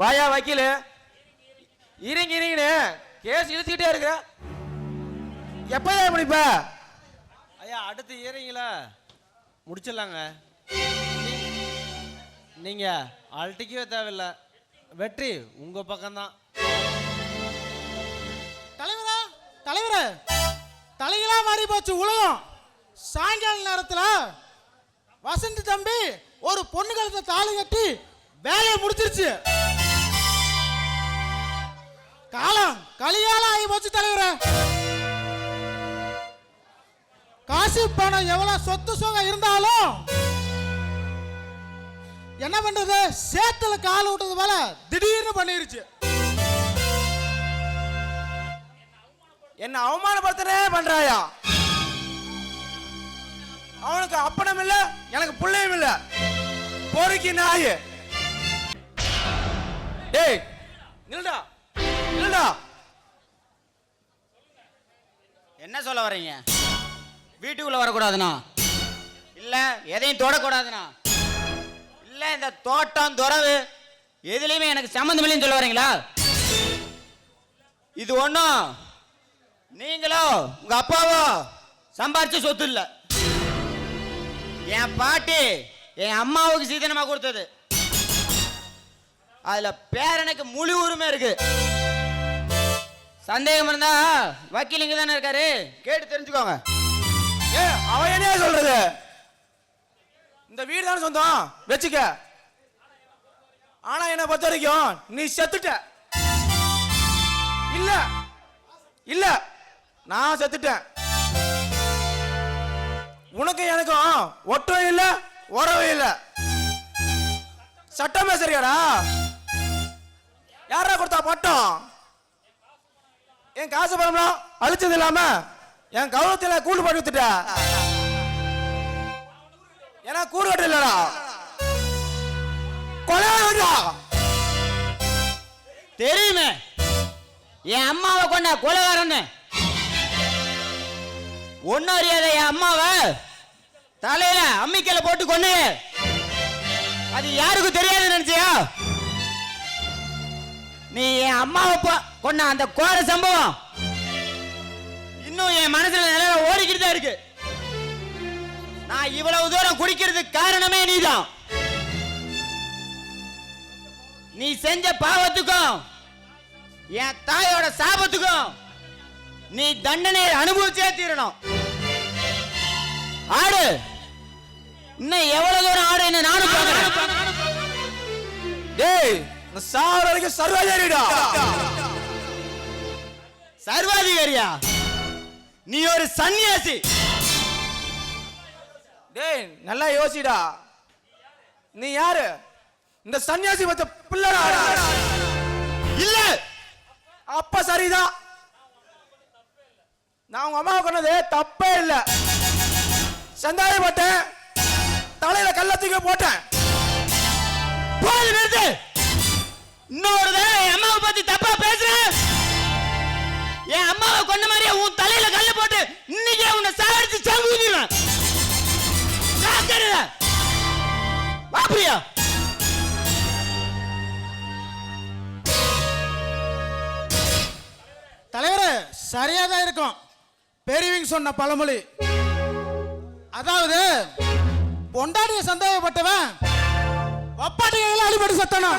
வாயா வக்கீலு. இருங்க இருங்கண்ணே. கேஸ் இழுத்துக்கிட்டே இருக்கிற. எப்போதான் முடிப்ப? ஐயா அடுத்து ஏறீங்களா முடிச்சிடலாங்க. நீங்க அழட்டிக்கவே தேவையில்ல. வெற்றி உங்க பக்கம்தான். தலைவரா தலைவரே தலைகளா மாறி போச்சு உலகம். சாயங்கால நேரத்துல வசந்தி தம்பி ஒரு பொண்ணு கழுத்தை தாலி கட்டி வேலையை முடிச்சிருச்சு. காசு பணம் எவ்வளவு சொத்து சுகம் இருந்தாலும் என்ன பண்றது? சேத்துல கால் விட்டது போல திடீர்னு பண்ணிருச்சு. என்ன அவமானப்படுத்தனே பண்றாயா? அவனுக்கு அப்பனும் இல்ல எனக்கு பிள்ளையும் இல்ல. பொறுக்கி நாய். டேய் நில்டா நில்டா என்ன சொல்ல வர்றீங்க? வீட்டுக்குள்ள வரக்கூடாதுண்ணா. இல்ல எதையும் தொடக்கூடாதுண்ணா. இல்ல இந்த தோட்டம் துறவு எதுலையுமே எனக்கு சம்மந்தம் இல்லைன்னு சொல்ல வரீங்களா? இது ஒன்றும் நீங்களோ உங்க அப்பாவோ சம்பாரிச்ச சொத்து இல்லை. என் பாட்டி என் அம்மாவுக்கு சீதனமா கொடுத்தது. அதுல பேரனுக்கு முழு உரிமை இருக்கு. சந்தேகம் இருந்தா வக்கீல் இங்க தானே இருக்காரு. கேட்டு தெரிஞ்சுக்கோங்க. ஏ அவன் என்ன சொல்றது? இந்த வீடு தானே சொந்தம்? வச்சுக்க. ஆனா என்ன பொறுத்த வரைக்கும் நீ செத்துட்ட. இல்ல இல்ல நான் செத்துட்டேன். உனக்கு எனக்கும் ஒட்டும் இல்ல உறவும் இல்ல. சட்டமே சரியாடா யாரா கொடுத்தா பட்டம்? என் காசு பணம்லாம் அழிச்சது இல்லாம என் கௌரவத்தில் கூடு போட்டு ஏன்னா கூடு கட்டு இல்லடா. கொலைடா தெரியுமே. என் அம்மாவை கொண்ட கொலைகாரன்னு. ஒன்னும் அறியாத என் அம்மாவை தலையில அம்மிக்கல போட்டு கொண்டு அது யாருக்கும் தெரியாது நினைச்சியா? நீ என் அம்மாவை போ- அந்த கோர சம்பவம். இன்னும் என் மனசுல நிலையில ஓடிக்கிட்டு தான் இருக்கு. நான் இவ்வளவு தூரம் குடிக்கிறதுக்கு காரணமே நீதான். நீ செஞ்ச பாவத்துக்கும் என் தாயோட சாபத்துக்கும் நீ தண்டனையை அனுபவிச்சே தீரணும். ஆடு இன்னும் எவ்வளவு தூரம் ஆடு என்ன நானும். டேய் நான் சாவர வரைக்கும் சர்வாதிகாரிடா. சர்வாதிகாரியா? நீ ஒரு சன்னியாசி. டேய் நல்லா யோசிடா. நீ யாரு? இந்த சன்னியாசி பத்த பிள்ளடா. இல்ல. அப்ப சரிதான் நான் உங்க அம்மாவை கொண்டது தப்பே இல்ல. சந்தாயப்பட்டேன் தலையில கள்ளத்துக்கு போட்டேன். போது நிறுத்து. இன்னொரு தடவை என் அம்மாவை பத்தி தப்பா பேசுறேன். என் அம்மாவை கொண்ட மாதிரியே உன் தலையில கல்ல இன்னைக்கே உன்னை சாகடிச்சு சங்கு ஊதிடுவேன். ஜாக்கிரதை. வா பிரியா. தலைவரே சரியா தான் இருக்கும். பெரியவங்க சொன்ன பழமொழி. அதாவது பொண்டாட்டிய சந்தேகப்பட்டவன் ஒப்பாட்டி கையில் அடிபட்டு சத்தணும்.